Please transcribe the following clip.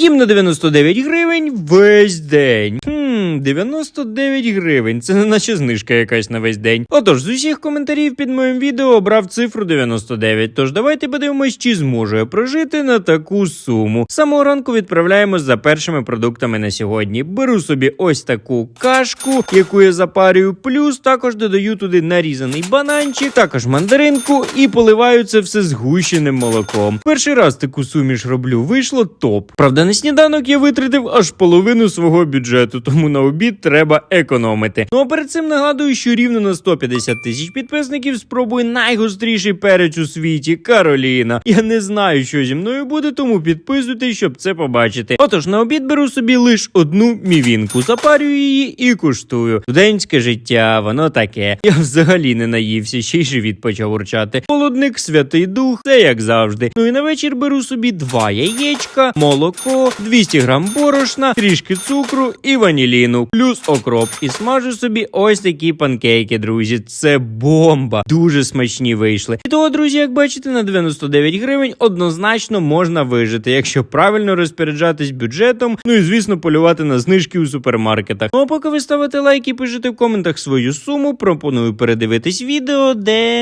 Їм на 99 гривень весь день. Хм, 99 гривень. Це не наче знижка якась на весь день. Отож, з усіх коментарів під моїм відео обрав цифру 99. Тож давайте подивимось, чи зможу я прожити на таку суму. З Самого ранку відправляємось за першими продуктами на сьогодні. Беру собі ось таку кашку, яку я запарюю, плюс також додаю туди нарізаний бананчик, також мандаринку і поливаю це все згущеним молоком. Перший раз таку суміш роблю, вийшло топ. Правда, на сніданок я витратив аж половину свого бюджету, тому на обід треба економити. Ну а перед цим нагадую, що рівно на 150 тисяч підписників спробую найгостріший перець у світі Кароліна. Я не знаю, що зі мною буде, тому підписуйтесь, щоб це побачити. Отож, на обід беру собі лише одну мівінку, запарюю її і куштую. Студентське життя, воно таке. Я взагалі не наївся, ще й живіт почав урчати. Полудник, святий дух, це як завжди. Ну і на вечір беру собі два яєчка, молоко, 200 грам борошна, трішки цукру і ваніліну, плюс окроп. І смажу собі ось такі панкейки, друзі. Це бомба. Дуже смачні вийшли. І того, друзі, як бачите, на 99 гривень однозначно можна вижити, якщо правильно розпоряджатись бюджетом. Ну і звісно, полювати на знижки у супермаркетах. Ну а поки ви ставите лайк і пишете в коментах свою суму, пропоную передивитись відео, де.